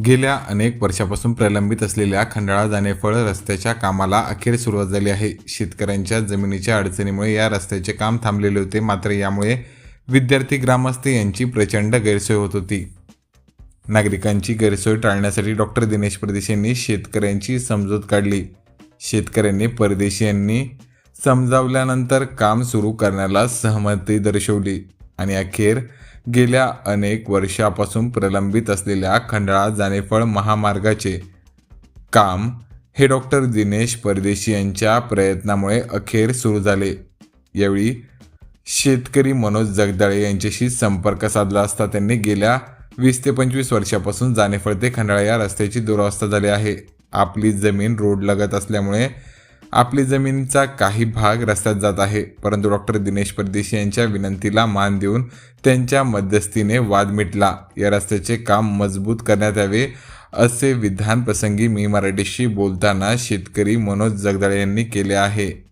गेल्या अनेक वर्षापासून प्रलंबित असलेल्या खंडाळा जानेफळ रस्त्याच्या कामाला अखेर सुरुवात झाली आहे. शेतकऱ्यांच्या जमिनीच्या अडचणीमुळे या रस्त्याचे काम थांबलेले होते मात्र यामुळे विद्यार्थी ग्रामस्थ यांची प्रचंड गैरसोय होत होती. नागरिकांची गैरसोय टाळण्यासाठी डॉक्टर दिनेश परदेश यांनी शेतकऱ्यांची समजूत काढली. शेतकऱ्यांनी परदेशी यांनी समजावल्यानंतर काम सुरू करण्याला सहमती दर्शवली. आणि अखेर गेल्या अनेक वर्षापासून प्रलंबित असलेल्या खंडाळा जानेफळ महामार्गाचे काम हे डॉक्टर दिनेश परदेशी यांच्या प्रयत्नामुळे अखेर सुरू झाले. यावेळी शेतकरी मनोज जगदाळे यांच्याशी संपर्क साधला असता त्यांनी गेल्या वीस ते पंचवीस वर्षापासून जानेफळ ते खंडाळा या रस्त्याची दुरावस्था झाली आहे. आपली जमीन रोड लगत असल्यामुळे आपली जमीनचा काही भाग रस्त्यात जात आहे. परंतु डॉक्टर दिनेश परदेशी यांच्या विनंतीला मान देऊन त्यांच्या मध्यस्थीने वाद मिटला. या रस्त्याचे काम मजबूत करण्यात यावे असे विधान प्रसंगी मी मराठीशी बोलताना शेतकरी मनोज जगदाळे यांनी केले आहे.